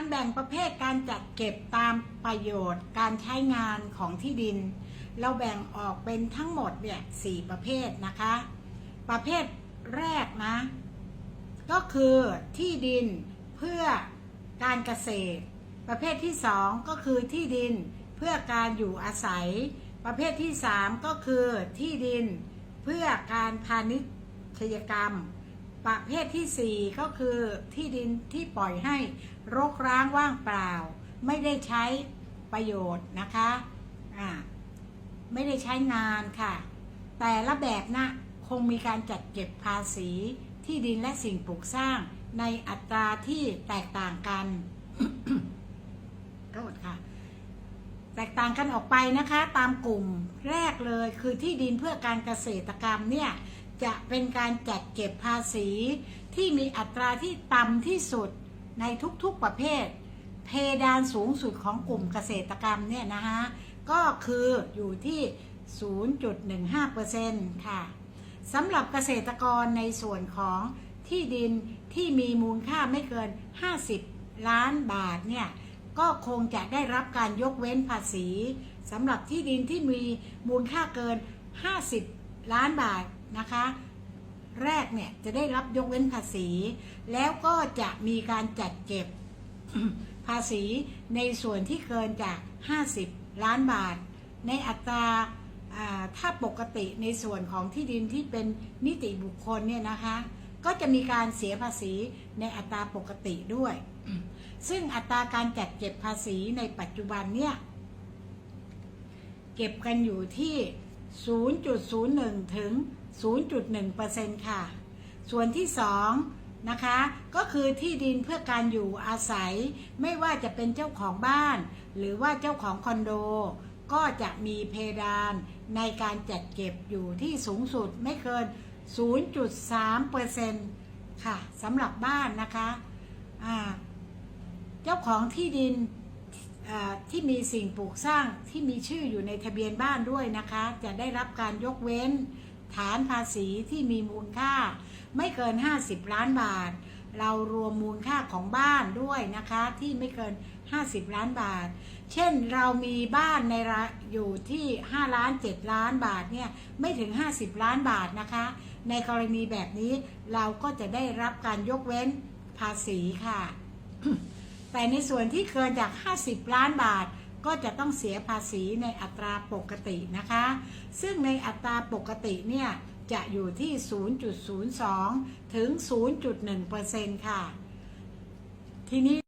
การแบ่งประเภทการจัดเก็บตามประโยชน์การใช้งานของที่ดิน เราแบ่งออกเป็นทั้งหมดเนี่ยสี่ประเภทนะคะ ประเภทแรกนะ ก็คือที่ดินเพื่อการเกษตร ประเภทที่สองก็คือที่ดินเพื่อการอยู่อาศัย ประเภทที่สามก็คือที่ดินเพื่อการพาณิชยกรรม ประเภทที่สี่ก็คือที่ดินที่ปล่อยให้รกร้างว่างเปล่า ไม่ได้ใช้ประโยชน์นะคะอ่าไม่ได้ใช้งานค่ะ แต่ละแบบนะคงมีการจัดเก็บภาษีที่ดินและสิ่งปลูกสร้างในอัตราที่แตกต่างกันโทษค่ะ แตกต่างกันออกไปนะคะ ตามกลุ่มแรกเลยคือที่ดินเพื่อการเกษตรกรรมเนี่ย จะเป็นการจัดเก็บภาษีที่มีอัตราที่ต่ำที่สุดในทุกๆประเภท เพดานสูงสุดของกลุ่มเกษตรกรรมเนี่ยนะคะก็คืออยู่ที่ 0.15%ค่ะสำหรับเกษตรกรในส่วนของที่ดินที่มีมูลค่าไม่เกิน 50 ล้านบาทเนี่ยก็คงจะได้รับการยกเว้นภาษีสำหรับที่ดินที่มีมูลค่าเกิน 50 ล้านบาท นะคะ แรกเนี่ยจะได้รับยกเว้นภาษี แล้วก็จะมีการจัดเก็บภาษีในส่วนที่เกินจาก 50 ล้านบาท ในอัตราถ้าปกติในส่วนของที่ดินที่เป็นนิติบุคคลเนี่ยนะคะ ก็จะมีการเสียภาษีในอัตราปกติด้วย ซึ่งอัตราการจัดเก็บภาษีในปัจจุบันเนี่ยเก็บกันอยู่ที่ 0.01 ถึง 0.1%ค่ะ ส่วนที่ 2 นะคะ ก็คือที่ดินเพื่อการอยู่อาศัย ไม่ว่าจะเป็นเจ้าของบ้าน หรือว่าเจ้าของคอนโด ก็จะมีเพดานในการจัดเก็บอยู่ที่สูงสุดไม่เกิน 0.3%ค่ะสำหรับบ้านนะคะเจ้าของที่ดินที่มีสิ่งปลูกสร้างที่มีชื่ออยู่ในทะเบียนบ้านด้วยนะคะ จะได้รับการยกเว้น ฐานภาษีที่มีมูลค่า ไม่เกิน 50 ล้านบาท เรารวมมูลค่าของบ้านด้วยนะคะที่ไม่เกิน 50 ล้านบาท เช่นเรามีบ้านในระอยู่ที่ 5 ล้าน 7 ล้านบาทเนี่ยไม่ถึง 50 ล้านบาทนะคะ ในกรณีแบบนี้เราก็จะได้รับการยกเว้นภาษีค่ะ แต่ในส่วนที่เกินจาก 50 ล้านบาท ก็จะต้องเสียภาษีในอัตราปกตินะคะ ซึ่งในอัตราปกติเนี่ยจะอยู่ที่ 0.02 ถึง 0.1%ค่ะ ทีนี้